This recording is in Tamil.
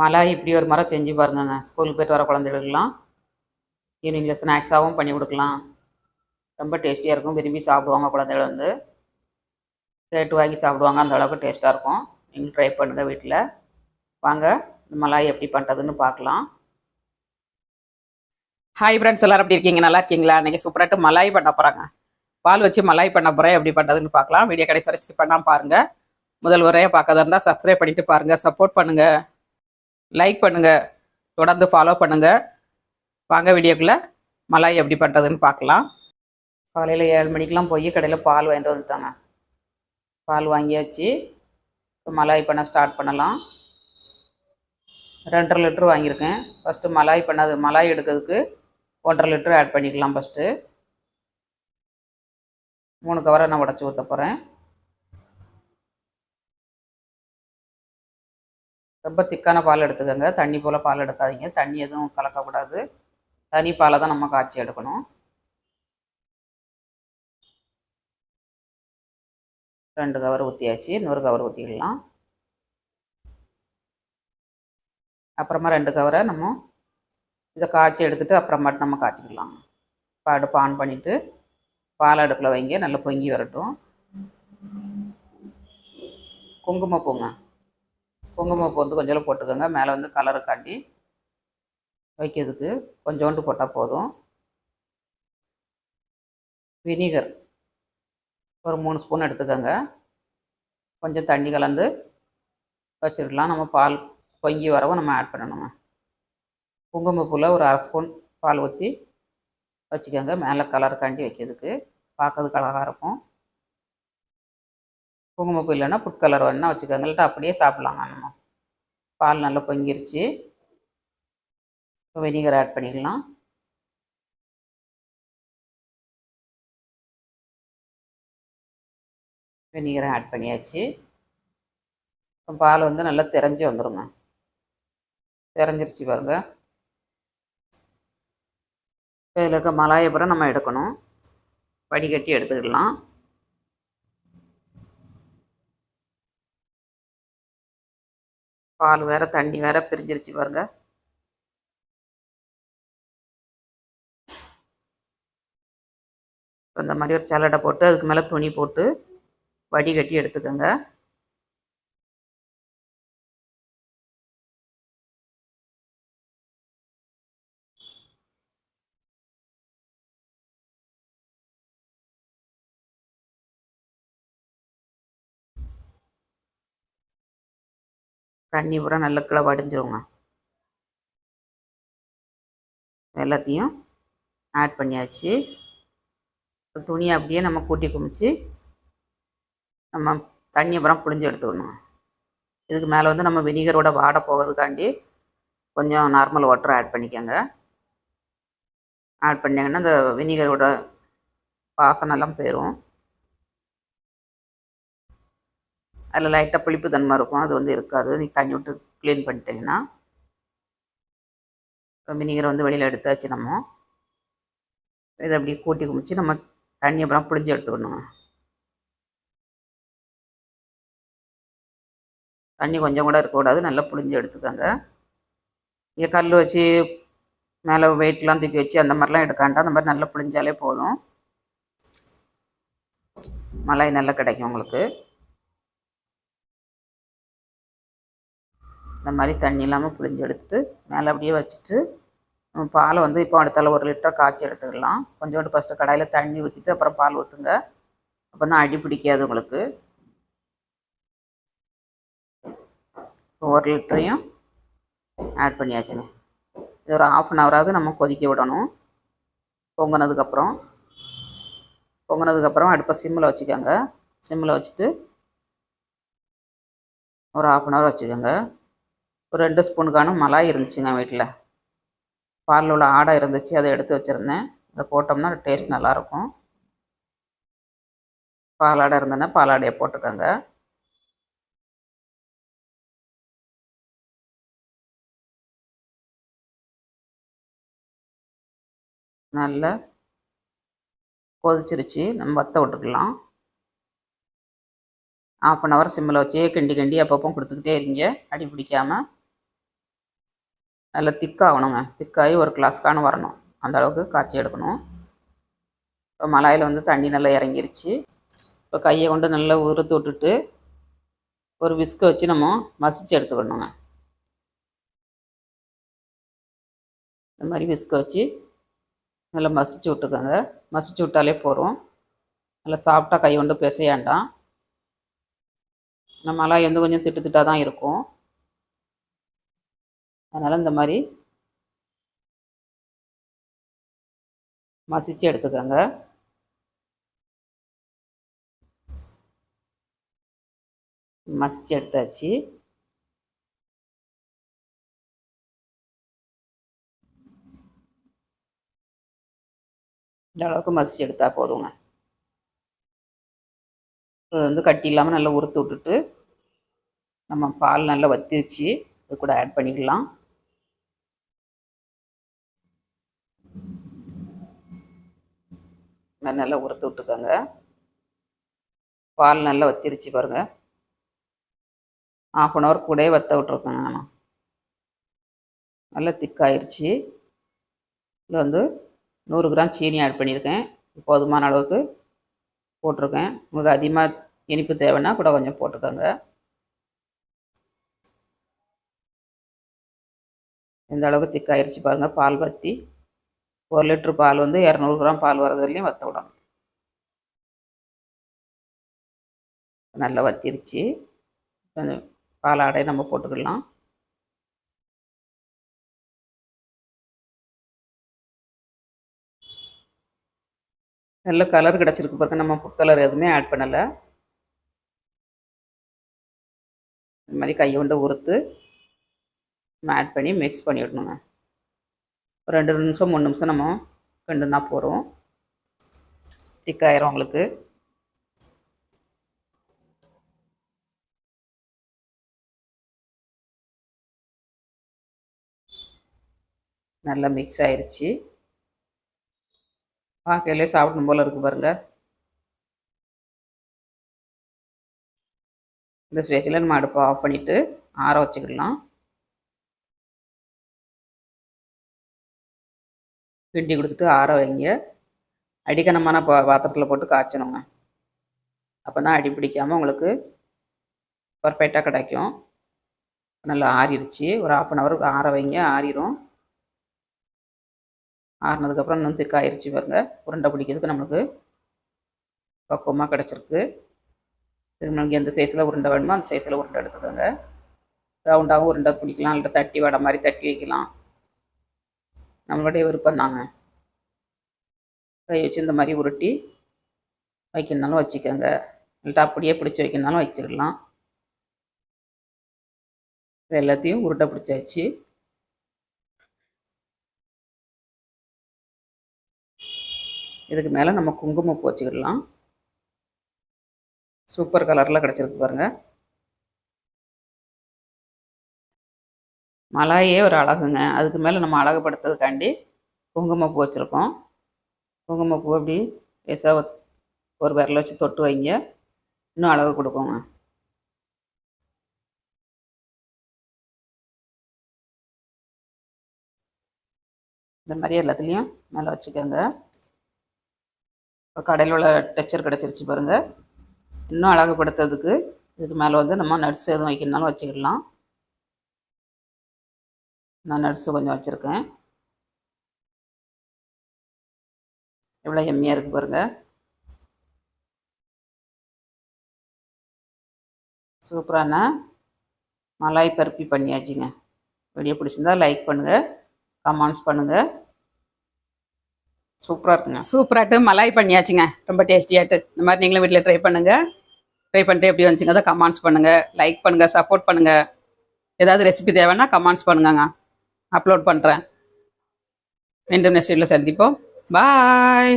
மலாய் இப்படி ஒரு மரம் செஞ்சு பாருங்கங்க. ஸ்கூலுக்கு போயிட்டு வர குழந்தைகளுக்கெல்லாம் ஈவினிங்கில் ஸ்நாக்ஸாகவும் பண்ணி கொடுக்கலாம். ரொம்ப டேஸ்டியாக இருக்கும். விரும்பி சாப்பிடுவாங்க குழந்தைகள் வந்து. கேட்டு வாங்கி சாப்பிடுவாங்க. அந்த அளவுக்கு டேஸ்ட்டாக இருக்கும். நீங்கள் ட்ரை பண்ணுங்கள் வீட்டில் வாங்க இந்த மலாய் எப்படி பண்ணுறதுன்னு பார்க்கலாம். ஹாய் ஃப்ரெண்ட்ஸ் எல்லோரும் எப்படி இருக்கீங்க? நல்லா இருக்கீங்களா? இன்றைக்கி சூப்பராட்டு மலாய் பண்ண போகிறாங்க பால் வச்சு மலாய் பண்ண போகிறேன் எப்படி பண்ணுறதுன்னு பார்க்கலாம். வீடியோ கடைசி வரைக்கும் skip பண்ணாமல் பாருங்கள் முதல் முறையாக பார்க்கறதா இருந்தால் சப்ஸ்கிரைப் பண்ணிட்டு பாருங்கள் சப்போர்ட் பண்ணுங்கள் லைக் பண்ணுங்கள் தொடர்ந்து ஃபாலோ பண்ணுங்கள் வாங்க வீடியோக்குள்ளே. மலாய் எப்படி பண்ணுறதுன்னு பார்க்கலாம். காலையில் ஏழு மணிக்கெலாம் போய் கடையில் பால் வாங்கிட்டு வந்துட்டாங்க. பால் வாங்கியாச்சு. இப்போ மலாய் பண்ண ஸ்டார்ட் பண்ணலாம். ரெண்டரை லிட்ரு வாங்கியிருக்கேன். ஃபஸ்ட்டு மலாய் பண்ணது மலாய் எடுக்கிறதுக்கு ஒன்றரை லிட்ரு ஆட் பண்ணிக்கலாம் ஃபஸ்ட்டு மூணு கவரை நான் உடச்சி ஊற்ற போகிறேன் ரொம்ப திக்கான பால் எடுத்துக்கோங்க. தண்ணி போல் பால் எடுக்காதீங்க. தண்ணி எதுவும் கலக்கக்கூடாது. தனி பாலை தான் நம்ம காய்ச்சி எடுக்கணும். ரெண்டு கவர் ஊற்றியாச்சு இன்னொரு கவர் ஊற்றிடலாம் அப்புறமா ரெண்டு கவரை நம்ம இதை காய்ச்சி எடுத்துகிட்டு அப்புறமாட்டு நம்ம காய்ச்சிக்கலாம். இப்போ அடுப்பு ஆன் பண்ணிவிட்டு பால் அடுப்பில் வைங்க. நல்லா பொங்கி வரட்டும். குங்குமப்பூங்க. குங்குமப்பூ வந்து கொஞ்சம் போட்டுக்கோங்க. மேலே வந்து கலருக்காண்டி வைக்கிறதுக்கு கொஞ்சோண்டு போட்டால் போதும். வினிகர் ஒரு மூணு ஸ்பூன் எடுத்துக்கோங்க. கொஞ்சம் தண்ணி கலந்து வச்சுருக்கலாம் நம்ம பால் பொங்கி வரவும் நம்ம ஆட் பண்ணணுங்க. குங்குமப்பூவில் ஒரு அரை ஸ்பூன் பால் ஊற்றி வச்சுக்கோங்க. மேலே கலருக்காண்டி வைக்கிறதுக்கு. பார்க்கறதுக்கு அழகாக இருக்கும். குங்குமப்பூ இல்லைன்னா புட் கலர் வேணுன்னா வச்சுக்கோங்க. இல்லாட்டா அப்படியே சாப்பிட்லாங்க நம்ம பால் நல்லா பொங்கிருச்சு. இப்போ வினிகர் ஆட் பண்ணிக்கலாம். வினிகரை ஆட் பண்ணியாச்சு. இப்போ பால் வந்து நல்லா திரஞ்சு வந்துருங்க. திரஞ்சிருச்சு பாருங்க. இப்போ இதில் இருக்க மலாயை நம்ம எடுக்கணும். வடிகட்டி எடுத்துக்கலாம். பால் வேற தண்ணி வேற பிரிஞ்சிருச்சு பாருங்க. இந்த மாதிரி ஒரு சலடை போட்டு அதுக்கு மேலே துணி போட்டு வடிகட்டி எடுத்துக்கோங்க. தண்ணி பூரா நல்ல கிளை வடிஞ்சிருங்க. எல்லாத்தையும் ஆட் பண்ணியாச்சு. துணியை அப்படியே நம்ம கூட்டி குமிச்சு நம்ம தண்ணி அப்புறம் புழிஞ்சு எடுத்துக்கணும். இதுக்கு மேலே வந்து நம்ம வினிகரோட வாட போகிறதுக்காண்டி கொஞ்சம் நார்மல் வாட்டர் ஆட் பண்ணிக்கோங்க. ஆட் பண்ணிங்கன்னா இந்த வினிகரோட வாசனெல்லாம் போயிடும் அதில் லைட்டாக புளிப்பு தன்மை இருக்கும். அது வந்து இருக்காது. நீங்கள் தண்ணி விட்டு க்ளீன் பண்ணிட்டீங்கன்னா வினிகரை வந்து வெளியில் எடுத்தாச்சு நம்ம. இதை அப்படியே கூட்டி குமிச்சு நம்ம தண்ணி அப்புறம் புளிஞ்சு எடுத்துக்கணுங்க. தண்ணி கொஞ்சம் கூட இருக்கக்கூடாது. நல்லா புளிஞ்சு எடுத்துக்கோங்க. இங்கே கல் வச்சு மேலே வெயிட்லாம் தூக்கி வச்சு அந்த மாதிரிலாம் எடுக்காண்டா அந்த மாதிரி நல்லா புளிஞ்சாலே போதும். மழை நல்லா கிடைக்கும் உங்களுக்கு. இந்த மாதிரி தண்ணி இல்லாமல் புளிஞ்சு எடுத்துட்டு மேலே அப்படியே வச்சுட்டு பாலை வந்து இப்போ அடுத்தால ஒரு லிட்டர் காய்ச்சி எடுத்துக்கலாம். கொஞ்சோண்டு ஃபஸ்ட்டு கடாயில் தண்ணி ஊற்றிட்டு அப்புறம் பால் ஊற்றுங்க அப்போ தான் அடி பிடிக்காது உங்களுக்கு. ஒரு லிட்டரையும் ஆட் பண்ணியாச்சுங்க. இது ஒரு ஆஃப் அன் ஹவராவது நம்ம கொதிக்க விடணும். பொங்கினதுக்கப்புறம் பொங்கினதுக்கப்புறம் அடுப்பை சிம்மில் வச்சுக்கோங்க. சிம்மில் வச்சுட்டு ஒரு ஆஃப் அன் ஹவர் வச்சுக்கோங்க. ஒரு ரெண்டு ஸ்பூனுக்கான மலாய் இருந்துச்சுங்க வீட்டில் பாலில் உள்ள ஆடை இருந்துச்சு அதை எடுத்து வச்சுருந்தேன். அதை போட்டோம்னா டேஸ்ட் நல்லாயிருக்கும். பாலாடை இருந்ததுன்னா பாலாடையை போட்டுக்கோங்க. நல்லா கொதிச்சிருச்சு. நம்ம வத்த விட்டுக்கலாம். ஆஃப் அன் ஹவர் சிம்மில் வச்சே கிண்டி கிண்டி அப்பப்போ கொடுத்துக்கிட்டே இருங்க. அடி பிடிக்காமல் நல்லா திக்காகணுங்க. திக்காகி ஒரு கிளாஸ்க்கான வரணும். அந்த அளவுக்கு காய்ச்சி எடுக்கணும். இப்போ மலாயில் வந்து தண்ணி நல்லா இறங்கிருச்சு. இப்போ கையை கொண்டு நல்லா உறுத்து விட்டுட்டு ஒரு விஸ்கை வச்சு நம்ம மசிச்சு எடுத்துக்கணுங்க. இந்த மாதிரி விஸ்கை வச்சு நல்லா மசிச்சு விட்டுக்கோங்க. மசிச்சு விட்டாலே போதும். நல்லா சாப்பிட்டா கை கொண்டு பிசையாண்டாம் இந்த மலாய் வந்து கொஞ்சம் திட்டு திட்டாக தான் இருக்கும். அதனால் இந்த மாதிரி மசிச்சு எடுத்துக்கோங்க. மசிச்சு எடுத்தாச்சு. இந்த அளவுக்கு மசிச்சு எடுத்தா போதுங்க. இது வந்து கட்டி இல்லாமல் நல்லா உறுத்து விட்டுட்டு நம்ம பால் நல்லா வத்திச்சு இது கூட ஆட் பண்ணிக்கலாம். நல்லா நல்லா உறுத்து விட்டுக்கோங்க. பால் நல்லா வத்திருச்சு பாருங்கள் ஆஃப் அன் ஹவர் கூடயே வத்த விட்ருக்கேங்க நான். நல்லா திக்காயிருச்சு இதில் வந்து நூறு கிராம் சீனி ஆட் பண்ணியிருக்கேன். போதுமான அளவுக்கு போட்டிருக்கேன். உங்களுக்கு அதிகமாக இனிப்பு தேவைன்னா கூட கொஞ்சம் போட்டுக்கோங்க. இந்த அளவுக்கு திக்காயிருச்சு பாருங்கள் பால் பற்றி ஒரு லிட்ரு பால் வந்து இரநூறு கிராம் பால் வரது வற்ற விடணும். நல்லா வத்திருச்சு. கொஞ்சம் பாலாடை நம்ம போட்டுக்கலாம். நல்ல கலர் கிடச்சிருக்கு பாருங்க. நம்ம ஃபுட் கலர் எதுவுமே ஆட் பண்ணலை. இந்த மாதிரி கையை கொண்டு உறுத்து நம்ம ஆட் பண்ணி மிக்ஸ் பண்ணி விடணுங்க ஒரு ரெண்டு நிமிஷம் மூணு நிமிஷம் நம்ம கிண்டுனா போகிறோம் திக்காயிரும் உங்களுக்கு. நல்லா மிக்ஸ் ஆயிடுச்சு பார்க்கையிலே சாப்பிடணும் போல் இருக்குது பாருங்க. இந்த ஸ்டேஜில் நம்ம அடுப்பை ஆஃப் பண்ணிவிட்டு ஆற வச்சுக்கலாம் கிண்டி கொடுத்துட்டு ஆற வைங்க. அடிக்கணமான பா பாத்திரத்தில் போட்டு காய்ச்சணுங்க. அப்போ தான் அடி பிடிக்காமல் உங்களுக்கு பர்ஃபெக்டாக கிடைக்கும். நல்லா ஆறிடுச்சு ஒரு ஆஃப் அன் ஹவருக்கு ஆற வைங்க. ஆறிடும் ஆறினதுக்கப்புறம் இன்னும் திக்காயிருச்சு பாருங்க. உருண்டை பிடிக்கிறதுக்கு நம்மளுக்கு பக்குவமாக கிடச்சிருக்கு. இது நம்மளுக்கு எந்த சைஸில் உருண்டை வேணுமோ அந்த சைஸில் உருண்டை எடுத்துக்கோங்க. ரவுண்டாகவும் உருண்டை பிடிக்கலாம். இல்லை தட்டி வடை மாதிரி தட்டி வைக்கலாம். நம்மளுடைய விருப்பம் தாங்க கை வச்சு இந்த மாதிரி உருட்டி வைக்கணுனாலும் வச்சுக்கோங்க. இல்லாட்டா அப்படியே பிடிச்சி வைக்கணுனாலும் வச்சுக்கலாம் எல்லாத்தையும் உருட்டை பிடிச்சாச்சு. இதுக்கு மேலே நம்ம குங்குமப்பூ வச்சுக்கிடலாம் சூப்பர் கலரில் கிடச்சிருக்கு பாருங்கள் மலாயே ஒரு அழகுங்க. அதுக்கு மேலே நம்ம அழகுபடுத்துறதுக்காண்டி குங்குமப்பூ வச்சுருக்கோம். குங்குமப்பூ அப்படி லேசாக ஒரு விரல வச்சு தொட்டு வைங்க. இன்னும் அழகு கொடுக்குங்க. இந்த மாதிரி எல்லாத்துலேயும் மேலே வச்சுக்கோங்க. இப்போ கடையில் உள்ள டெக்சர் கிடச்சிருச்சு பாருங்கள் இன்னும் அழகுபடுத்துறதுக்கு இதுக்கு மேலே வந்து நம்ம நட்ஸ் எதுவும் வைக்கணுனாலும் வச்சுக்கிடலாம் நான் நட்ஸு கொஞ்சம் வச்சுருக்கேன். எவ்வளோ எம்மியாக இருக்குது பாருங்கள் சூப்பரான மலாய் பருப்பி பண்ணியாச்சுங்க. வீடியோ பிடிச்சிருந்தா லைக் பண்ணுங்கள் கமெண்ட்ஸ் பண்ணுங்கள் சூப்பராக இருக்குங்க. சூப்பராகட்டு மலாய் பண்ணியாச்சுங்க. ரொம்ப டேஸ்டியாட்டு இந்த மாதிரி நீங்களும் வீட்டில் ட்ரை பண்ணுங்கள் ட்ரை பண்ணிட்டு எப்படி வந்துச்சுங்க அதை கமெண்ட்ஸ் பண்ணுங்கள் லைக் பண்ணுங்கள் சப்போர்ட் பண்ணுங்கள் ஏதாவது ரெசிபி தேவைன்னா கமெண்ட்ஸ் பண்ணுங்கங்க. அப்லோட் பண்ணுறேன் மீண்டும் நெக்ஸ்ட் வீட்டில் சந்திப்போம். பாய்